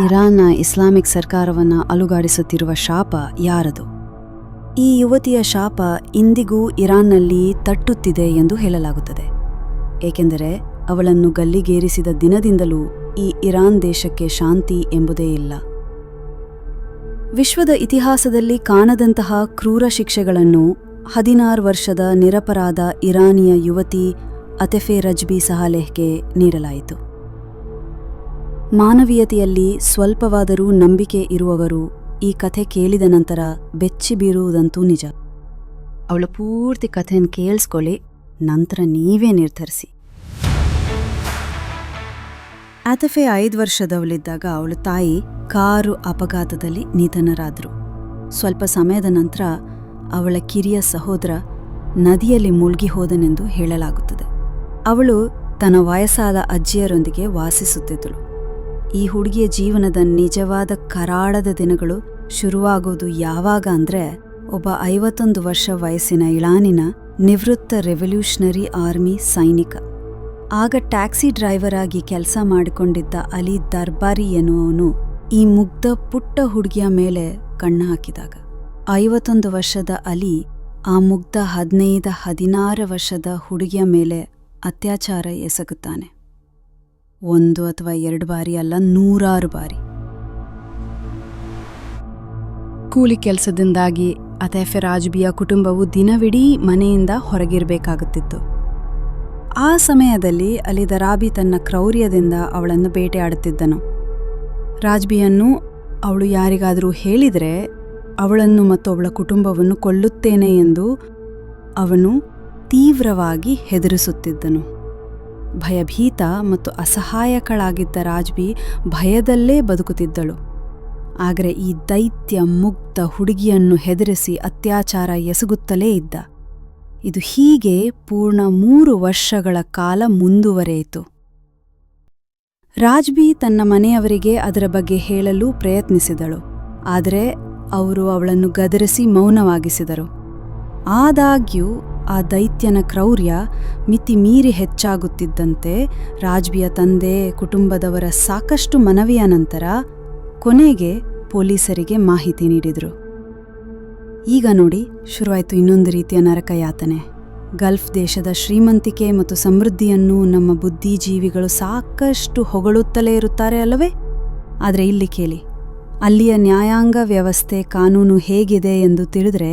ಇರಾನ್ನ ಇಸ್ಲಾಮಿಕ್ ಸರ್ಕಾರವನ್ನು ಅಲುಗಾಡಿಸುತ್ತಿರುವ ಶಾಪ ಯಾರದು? ಈ ಯುವತಿಯ ಶಾಪ ಇಂದಿಗೂ ಇರಾನ್ನಲ್ಲಿ ತಟ್ಟುತ್ತಿದೆ ಎಂದು ಹೇಳಲಾಗುತ್ತದೆ. ಏಕೆಂದರೆ ಅವಳನ್ನು ಗಲ್ಲಿಗೇರಿಸಿದ ದಿನದಿಂದಲೂ ಈ ಇರಾನ್ ದೇಶಕ್ಕೆ ಶಾಂತಿ ಎಂಬುದೇ ಇಲ್ಲ. ವಿಶ್ವದ ಇತಿಹಾಸದಲ್ಲಿ ಕಾಣದಂತಹ ಕ್ರೂರ ಶಿಕ್ಷೆಗಳನ್ನು ಹದಿನಾರು ವರ್ಷದ ನಿರಪರಾಧ ಇರಾನಿಯ ಯುವತಿ ಅತೆಫೆ ರಜ್ಬಿ ಸಹಾಲೆಹ್ಗೆ ನೀಡಲಾಯಿತು. ಮಾನವೀಯತೆಯಲ್ಲಿ ಸ್ವಲ್ಪವಾದರೂ ನಂಬಿಕೆ ಇರುವವರು ಈ ಕಥೆ ಕೇಳಿದ ನಂತರ ಬೆಚ್ಚಿ ಬೀರುವುದಂತೂ ನಿಜ. ಅವಳ ಪೂರ್ತಿ ಕಥೆಯನ್ನು ಕೇಳಿಸ್ಕೊಳ್ಳಿ, ನಂತರ ನೀವೇ ನಿರ್ಧರಿಸಿ. ಆತಫೆ ಐದು ವರ್ಷದವಳಿದ್ದಾಗ ಅವಳ ತಾಯಿ ಕಾರು ಅಪಘಾತದಲ್ಲಿ ನಿಧನರಾದರು. ಸ್ವಲ್ಪ ಸಮಯದ ನಂತರ ಅವಳ ಕಿರಿಯ ಸಹೋದರ ನದಿಯಲ್ಲಿ ಮುಳುಗಿ ಹೋದನೆಂದು ಹೇಳಲಾಗುತ್ತದೆ. ಅವಳು ತನ್ನ ವಯಸ್ಸಾದ ಅಜ್ಜಿಯರೊಂದಿಗೆ ವಾಸಿಸುತ್ತಿದ್ದಳು. ಈ ಹುಡುಗಿಯ ಜೀವನದ ನಿಜವಾದ ಕರಾಳದ ದಿನಗಳು ಶುರುವಾಗೋದು ಯಾವಾಗ ಅಂದ್ರೆ ಒಬ್ಬ ಐವತ್ತೊಂದು ವರ್ಷ ವಯಸ್ಸಿನ ಇಳಾನಿನ ನಿವೃತ್ತ ರೆವಲ್ಯೂಷನರಿ ಆರ್ಮಿ ಸೈನಿಕ. ಆಗ ಟ್ಯಾಕ್ಸಿ ಡ್ರೈವರ್ ಆಗಿ ಕೆಲಸ ಮಾಡಿಕೊಂಡಿದ್ದ ಅಲಿ ದರ್ಬಾರಿ ಎನ್ನುವನು ಈ ಮುಗ್ಧ ಪುಟ್ಟ ಹುಡುಗಿಯ ಮೇಲೆ ಕಣ್ಣು ಹಾಕಿದಾಗ. ಐವತ್ತೊಂದು ವರ್ಷದ ಅಲಿ ಆ ಮುಗ್ಧ ಹದಿನೈದು ಹದಿನಾರು ವರ್ಷದ ಹುಡುಗಿಯ ಮೇಲೆ ಅತ್ಯಾಚಾರ ಎಸಗುತ್ತಾನೆ. ಒಂದು ಅಥವಾ ಎರಡು ಬಾರಿ ಅಲ್ಲ, ನೂರಾರು ಬಾರಿ. ಕೂಲಿ ಕೆಲಸದಿಂದಾಗಿ ಅತೆಫೆ ರಾಜ್ಬಿಯ ಕುಟುಂಬವು ದಿನವಿಡೀ ಮನೆಯಿಂದ ಹೊರಗಿರಬೇಕಾಗುತ್ತಿತ್ತು. ಆ ಸಮಯದಲ್ಲಿ ಅಲ್ಲಿ ದರಾಬಿ ತನ್ನ ಕ್ರೌರ್ಯದಿಂದ ಅವಳನ್ನು ಬೇಟೆಯಾಡುತ್ತಿದ್ದನು. ರಾಜ್ಬಿಯನ್ನು ಅವಳು ಯಾರಿಗಾದರೂ ಹೇಳಿದರೆ ಅವಳನ್ನು ಮತ್ತು ಅವಳ ಕುಟುಂಬವನ್ನು ಕೊಲ್ಲುತ್ತೇನೆ ಎಂದು ಅವನು ತೀವ್ರವಾಗಿ ಹೆದರಿಸುತ್ತಿದ್ದನು. ಭಯಭೀತ ಮತ್ತು ಅಸಹಾಯಕಳಾಗಿದ್ದ ರಾಜ್ಬಿ ಭಯದಲ್ಲೇ ಬದುಕುತ್ತಿದ್ದಳು. ಆದರೆ ಈ ದೈತ್ಯ ಮುಗ್ಧ ಹುಡುಗಿಯನ್ನು ಹೆದರಿಸಿ ಅತ್ಯಾಚಾರ ಎಸಗುತ್ತಲೇ ಇದ್ದ. ಇದು ಹೀಗೆ ಪೂರ್ಣ ಮೂರು ವರ್ಷಗಳ ಕಾಲ ಮುಂದುವರೆಯಿತು. ರಾಜ್ಬಿ ತನ್ನ ಮನೆಯವರಿಗೆ ಅದರ ಬಗ್ಗೆ ಹೇಳಲು ಪ್ರಯತ್ನಿಸಿದಳು. ಆದರೆ ಅವರು ಅವಳನ್ನು ಗದರಿಸಿ ಮೌನವಾಗಿಸಿದರು. ಆದಾಗ್ಯೂ ಆ ದೈತ್ಯನ ಕ್ರೌರ್ಯ ಮಿತಿ ಮೀರಿ ಹೆಚ್ಚಾಗುತ್ತಿದ್ದಂತೆ ರಾಜ್ವಿಯ ತಂದೆ, ಕುಟುಂಬದವರ ಸಾಕಷ್ಟು ಮನವಿಯ ನಂತರ ಕೊನೆಗೆ ಪೊಲೀಸರಿಗೆ ಮಾಹಿತಿ ನೀಡಿದರು. ಈಗ ನೋಡಿ, ಶುರುವಾಯಿತು ಇನ್ನೊಂದು ರೀತಿಯ ನರಕಯಾತನೆ. ಗಲ್ಫ್ ದೇಶದ ಶ್ರೀಮಂತಿಕೆ ಮತ್ತು ಸಮೃದ್ಧಿಯನ್ನು ನಮ್ಮ ಬುದ್ಧಿಜೀವಿಗಳು ಸಾಕಷ್ಟು ಹೊಗಳುತ್ತಲೇ ಇರುತ್ತಾರೆ ಅಲ್ಲವೇ? ಆದರೆ ಇಲ್ಲಿ ಕೇಳಿ, ಅಲ್ಲಿಯ ನ್ಯಾಯಾಂಗ ವ್ಯವಸ್ಥೆ, ಕಾನೂನು ಹೇಗಿದೆ ಎಂದು ತಿಳಿದ್ರೆ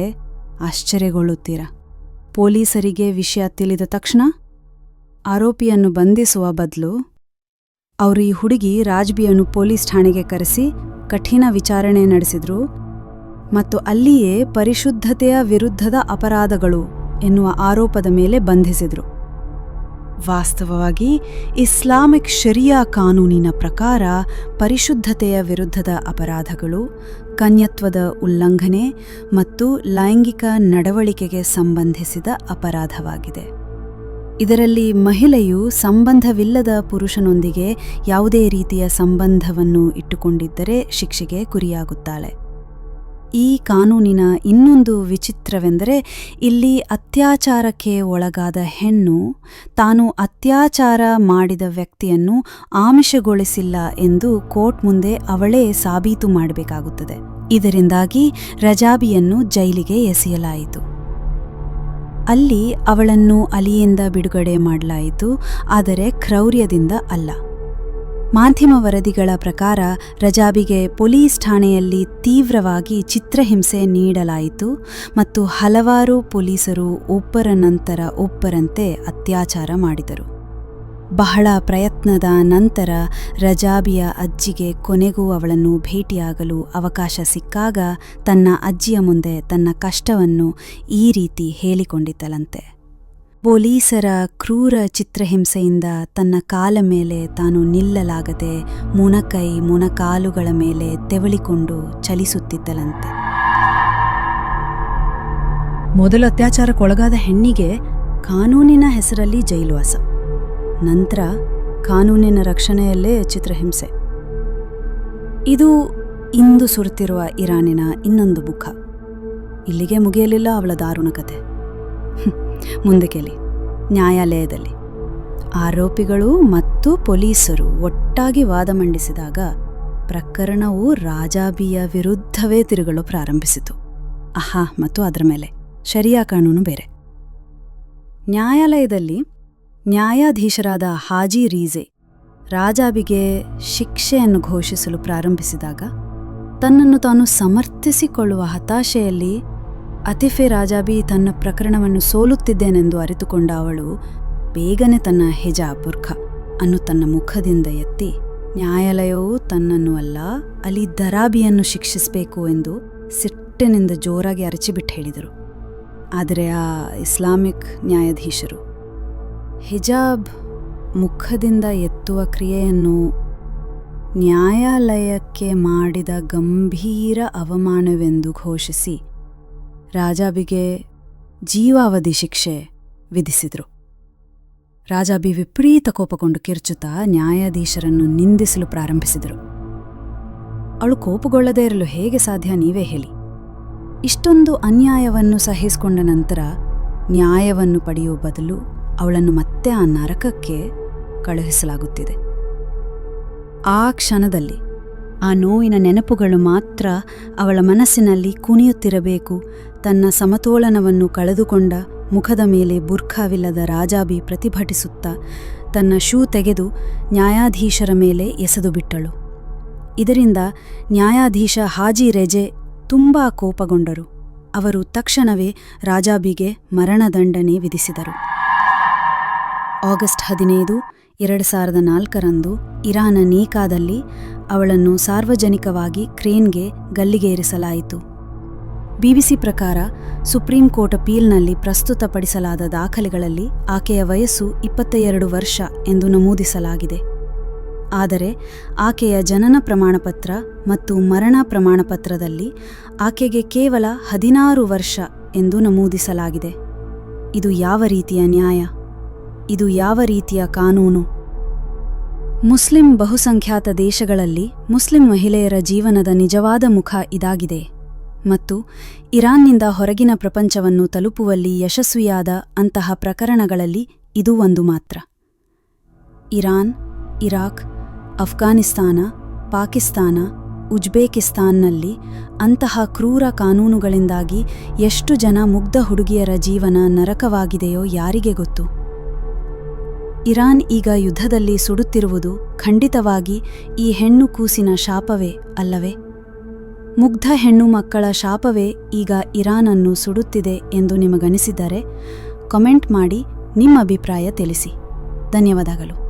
ಆಶ್ಚರ್ಯಗೊಳ್ಳುತ್ತೀರಾ? ಪೊಲೀಸರಿಗೆ ವಿಷಯ ತಿಳಿದ ತಕ್ಷಣ ಆರೋಪಿಯನ್ನು ಬಂಧಿಸುವ ಬದಲು ಅವರು ಈ ಹುಡುಗಿ ರಾಜ್ಬಿಯನ್ನು ಪೊಲೀಸ್ ಠಾಣೆಗೆ ಕರೆಸಿ ಕಠಿಣ ವಿಚಾರಣೆ ನಡೆಸಿದ್ರು ಮತ್ತು ಅಲ್ಲಿಯೇ ಪರಿಶುದ್ಧತೆಯ ವಿರುದ್ಧದ ಅಪರಾಧಗಳು ಎನ್ನುವ ಆರೋಪದ ಮೇಲೆ ಬಂಧಿಸಿದ್ರು. ವಾಸ್ತವವಾಗಿ ಇಸ್ಲಾಮಿಕ್ ಶರಿಯಾ ಕಾನೂನಿನ ಪ್ರಕಾರ ಪರಿಶುದ್ಧತೆಯ ವಿರುದ್ಧದ ಅಪರಾಧಗಳು, ಕನ್ಯತ್ವದ ಉಲ್ಲಂಘನೆ ಮತ್ತು ಲೈಂಗಿಕ ನಡವಳಿಕೆಗೆ ಸಂಬಂಧಿಸಿದ ಅಪರಾಧವಾಗಿದೆ. ಇದರಲ್ಲಿ ಮಹಿಳೆಯು ಸಂಬಂಧವಿಲ್ಲದ ಪುರುಷನೊಂದಿಗೆ ಯಾವುದೇ ರೀತಿಯ ಸಂಬಂಧವನ್ನು ಇಟ್ಟುಕೊಂಡಿದ್ದರೆ ಶಿಕ್ಷೆಗೆ ಗುರಿಯಾಗುತ್ತಾಳೆ. ಈ ಕಾನೂನಿನ ಇನ್ನೊಂದು ವಿಚಿತ್ರವೆಂದರೆ ಇಲ್ಲಿ ಅತ್ಯಾಚಾರಕ್ಕೆ ಒಳಗಾದ ಹೆಣ್ಣು ತಾನು ಅತ್ಯಾಚಾರ ಮಾಡಿದ ವ್ಯಕ್ತಿಯನ್ನು ಆಮಿಷಗೊಳಿಸಿಲ್ಲ ಎಂದು ಕೋರ್ಟ್ ಮುಂದೆ ಅವಳೇ ಸಾಬೀತು ಮಾಡಬೇಕಾಗುತ್ತದೆ. ಇದರಿಂದಾಗಿ ರಜಾಬಿಯನ್ನು ಜೈಲಿಗೆ ಎಸೆಯಲಾಯಿತು. ಅಲ್ಲಿ ಅವಳನ್ನು ಅಲಿಯಿಂದ ಬಿಡುಗಡೆ ಮಾಡಲಾಯಿತು, ಆದರೆ ಕ್ರೌರ್ಯದಿಂದ ಅಲ್ಲ. ಮಾಧ್ಯಮ ವರದಿಗಳ ಪ್ರಕಾರ ರಜಾಬಿಗೆ ಪೊಲೀಸ್ ಠಾಣೆಯಲ್ಲಿ ತೀವ್ರವಾಗಿ ಚಿತ್ರಹಿಂಸೆ ನೀಡಲಾಯಿತು ಮತ್ತು ಹಲವಾರು ಪೊಲೀಸರು ಒಬ್ಬರ ನಂತರ ಒಬ್ಬರಂತೆ ಅತ್ಯಾಚಾರ ಮಾಡಿದರು. ಬಹಳ ಪ್ರಯತ್ನದ ನಂತರ ರಜಾಬಿಯ ಅಜ್ಜಿಗೆ ಕೊನೆಗೂ ಅವಳನ್ನು ಭೇಟಿಯಾಗಲು ಅವಕಾಶ ಸಿಕ್ಕಾಗ ತನ್ನ ಅಜ್ಜಿಯ ಮುಂದೆ ತನ್ನ ಕಷ್ಟವನ್ನು ಈ ರೀತಿ ಹೇಳಿಕೊಂಡಿದ್ದಳಂತೆ ಪೊಲೀಸರ ಕ್ರೂರ ಚಿತ್ರಹಿಂಸೆಯಿಂದ ತನ್ನ ಕಾಲ ಮೇಲೆ ತಾನು ನಿಲ್ಲಲಾಗದೆ ಮುಣಕೈ ಮುಣಕಾಲುಗಳ ಮೇಲೆ ತೆವಳಿಕೊಂಡು ಚಲಿಸುತ್ತಿದ್ದಲಂತೆ ಮೊದಲು ಅತ್ಯಾಚಾರಕ್ಕೊಳಗಾದ ಹೆಣ್ಣಿಗೆ ಕಾನೂನಿನ ಹೆಸರಲ್ಲಿ ಜೈಲುವಾಸ. ನಂತರ ಕಾನೂನಿನ ರಕ್ಷಣೆಯಲ್ಲೇ ಚಿತ್ರಹಿಂಸೆ. ಇದು ಇಂದು ಸುರುತ್ತಿರುವ ಇರಾನಿನ ಇನ್ನೊಂದು ಮುಖ. ಇಲ್ಲಿಗೆ ಮುಗಿಯಲಿಲ್ಲ ಅವಳ ದಾರುಣ ಕತೆ. ಹ್ಮ್, ಮುಂದೆ ಕೇಳಿ. ನ್ಯಾಯಾಲಯದಲ್ಲಿ. ಆರೋಪಿಗಳು ಮತ್ತು ಪೊಲೀಸರು ಒಟ್ಟಾಗಿ ವಾದ ಮಂಡಿಸಿದಾಗ ಪ್ರಕರಣವು ರಾಜಾಬಿಯ ವಿರುದ್ಧವೇ ತಿರುಗಲು ಪ್ರಾರಂಭಿಸಿತು. ಅಹಾ ಮತ್ತು ಅದರ ಮೇಲೆ. ಶರಿಯಾ ಕಾನೂನು ಬೇರೆ. ನ್ಯಾಯಾಲಯದಲ್ಲಿ ನ್ಯಾಯಾಧೀಶರಾದ ಹಾಜಿ ರೀಜೆ ರಾಜಾಬಿಗೆ ಶಿಕ್ಷೆಯನ್ನು ಘೋಷಿಸಲು ಪ್ರಾರಂಭಿಸಿದಾಗ ತನ್ನನ್ನು ತಾನು ಸಮರ್ಥಿಸಿಕೊಳ್ಳುವ ಹತಾಶೆಯಲ್ಲಿ ಅತಿಫೆ ರಾಜಾಬಿ ತನ್ನ ಪ್ರಕರಣವನ್ನು ಸೋಲುತ್ತಿದ್ದೇನೆಂದು ಅರಿತುಕೊಂಡ ಅವಳು, ಬೇಗನೆ ತನ್ನ ಹೆಜಾ ಬುರ್ಖ ಅನ್ನು ತನ್ನ ಮುಖದಿಂದ ಎತ್ತಿ, ನ್ಯಾಯಾಲಯವು ತನ್ನನ್ನು ಅಲ್ಲ, ಅಲಿ ದರಾಬಿಯನ್ನು ಶಿಕ್ಷಿಸಬೇಕು ಎಂದು ಸಿಟ್ಟಿನಿಂದ ಜೋರಾಗಿ ಅರಚಿಬಿಟ್ಟು ಹೇಳಿದರು. ಆದರೆ ಆ ಇಸ್ಲಾಮಿಕ್ ನ್ಯಾಯಾಧೀಶರು, ಹಿಜಾಬ್ ಮುಖದಿಂದ ಎತ್ತುವ ಕ್ರಿಯೆಯನ್ನು ನ್ಯಾಯಾಲಯಕ್ಕೆ ಮಾಡಿದ ಗಂಭೀರ ಅವಮಾನವೆಂದು ಘೋಷಿಸಿ ರಾಜಾಬಿಗೆ ಜೀವಾವಧಿ ಶಿಕ್ಷೆ ವಿಧಿಸಿದರು. ರಾಜಾಬಿ ವಿಪರೀತ ಕೋಪಗೊಂಡು ಕಿರ್ಚುತ್ತಾ ನ್ಯಾಯಾಧೀಶರನ್ನು ನಿಂದಿಸಲು ಪ್ರಾರಂಭಿಸಿದರು. ಅವಳು ಕೋಪಗೊಳ್ಳದೇ ಇರಲು ಹೇಗೆ ಸಾಧ್ಯ ನೀವೇ ಹೇಳಿ. ಇಷ್ಟೊಂದು ಅನ್ಯಾಯವನ್ನು ಸಹಿಸಿಕೊಂಡ ನಂತರ ನ್ಯಾಯವನ್ನು ಪಡೆಯುವ ಬದಲು ಅವಳನ್ನು ಮತ್ತೆ ಆ ನರಕಕ್ಕೆ ಕಳುಹಿಸಲಾಗುತ್ತಿದೆ. ಆ ಕ್ಷಣದಲ್ಲಿ ಆ ನೋವಿನ ನೆನಪುಗಳು ಮಾತ್ರ ಅವಳ ಮನಸ್ಸಿನಲ್ಲಿ ಕುಣಿಯುತ್ತಿರಬೇಕು ತನ್ನ ಸಮತೋಲನವನ್ನು ಕಳೆದುಕೊಂಡ ಮುಖದ ಮೇಲೆ ಬುರ್ಖಾವಿಲ್ಲದ ರಾಜಾಬಿ ಪ್ರತಿಭಟಿಸುತ್ತಾ ತನ್ನ ಶೂ ತೆಗೆದು ನ್ಯಾಯಾಧೀಶರ ಮೇಲೆ ಎಸೆದು ಬಿಟ್ಟಳು. ಇದರಿಂದ ನ್ಯಾಯಾಧೀಶ ಹಾಜಿ ರೆಜೆ ತುಂಬಾ ಕೋಪಗೊಂಡರು. ಅವರು ತಕ್ಷಣವೇ ರಾಜಾಬಿಗೆ ಮರಣದಂಡನೆ ವಿಧಿಸಿದರು. ಆಗಸ್ಟ್ ಹದಿನೈದು, ಎರಡು ಸಾವಿರದ ನಾಲ್ಕರಂದು ಇರಾನ ನೀಕಾದಲ್ಲಿ ಅವಳನ್ನು ಸಾರ್ವಜನಿಕವಾಗಿ ಕ್ರೇನ್ಗೆ ಗಲ್ಲಿಗೇರಿಸಲಾಯಿತು. ಬಿಬಿಸಿ ಪ್ರಕಾರ ಸುಪ್ರೀಂ ಕೋರ್ಟ್ ಅಪೀಲ್ನಲ್ಲಿ ಪ್ರಸ್ತುತಪಡಿಸಲಾದ ದಾಖಲೆಗಳಲ್ಲಿ ಆಕೆಯ ವಯಸ್ಸು ಇಪ್ಪತ್ತ ಎರಡು ವರ್ಷ ಎಂದು ನಮೂದಿಸಲಾಗಿದೆ. ಆದರೆ ಆಕೆಯ ಜನನ ಪ್ರಮಾಣಪತ್ರ ಮತ್ತು ಮರಣ ಪ್ರಮಾಣಪತ್ರದಲ್ಲಿ ಆಕೆಗೆ ಕೇವಲ ಹದಿನಾರು ವರ್ಷ ಎಂದು ನಮೂದಿಸಲಾಗಿದೆ. ಇದು ಯಾವ ರೀತಿಯ ನ್ಯಾಯ? ಇದು ಯಾವ ರೀತಿಯ ಕಾನೂನು? ಮುಸ್ಲಿಂ ಬಹುಸಂಖ್ಯಾತ ದೇಶಗಳಲ್ಲಿ ಮುಸ್ಲಿಂ ಮಹಿಳೆಯರ ಜೀವನದ ನಿಜವಾದ ಮುಖ ಇದಾಗಿದೆ. ಮತ್ತು ಇರಾನ್ನಿಂದ ಹೊರಗಿನ ಪ್ರಪಂಚವನ್ನು ತಲುಪುವಲ್ಲಿ ಯಶಸ್ವಿಯಾದ ಅಂತಹ ಪ್ರಕರಣಗಳಲ್ಲಿ ಇದು ಒಂದು ಮಾತ್ರ. ಇರಾನ್, ಇರಾಕ್, ಅಫ್ಘಾನಿಸ್ತಾನ, ಪಾಕಿಸ್ತಾನ, ಉಜ್ಬೇಕಿಸ್ತಾನ್ನಲ್ಲಿ ಅಂತಹ ಕ್ರೂರ ಕಾನೂನುಗಳಿಂದಾಗಿ ಎಷ್ಟು ಜನ ಮುಗ್ಧ ಹುಡುಗಿಯರ ಜೀವನ ನರಕವಾಗಿದೆಯೋ ಯಾರಿಗೆ ಗೊತ್ತು? ಇರಾನ್ ಈಗ ಯುದ್ಧದಲ್ಲಿ ಸುಡುತ್ತಿರುವುದು ಖಂಡಿತವಾಗಿ ಈ ಹೆಣ್ಣು ಕೂಸಿನ ಶಾಪವೇ ಅಲ್ಲವೇ? ಮುಗ್ಧ ಹೆಣ್ಣು ಮಕ್ಕಳ ಶಾಪವೇ ಈಗ ಇರಾನನ್ನು ಸುಡುತ್ತಿದೆ ಎಂದು ನಿಮಗನಿಸಿದರೆ, ಕಮೆಂಟ್ ಮಾಡಿ ನಿಮ್ಮ ಅಭಿಪ್ರಾಯ ತಿಳಿಸಿ. ಧನ್ಯವಾದಗಳು.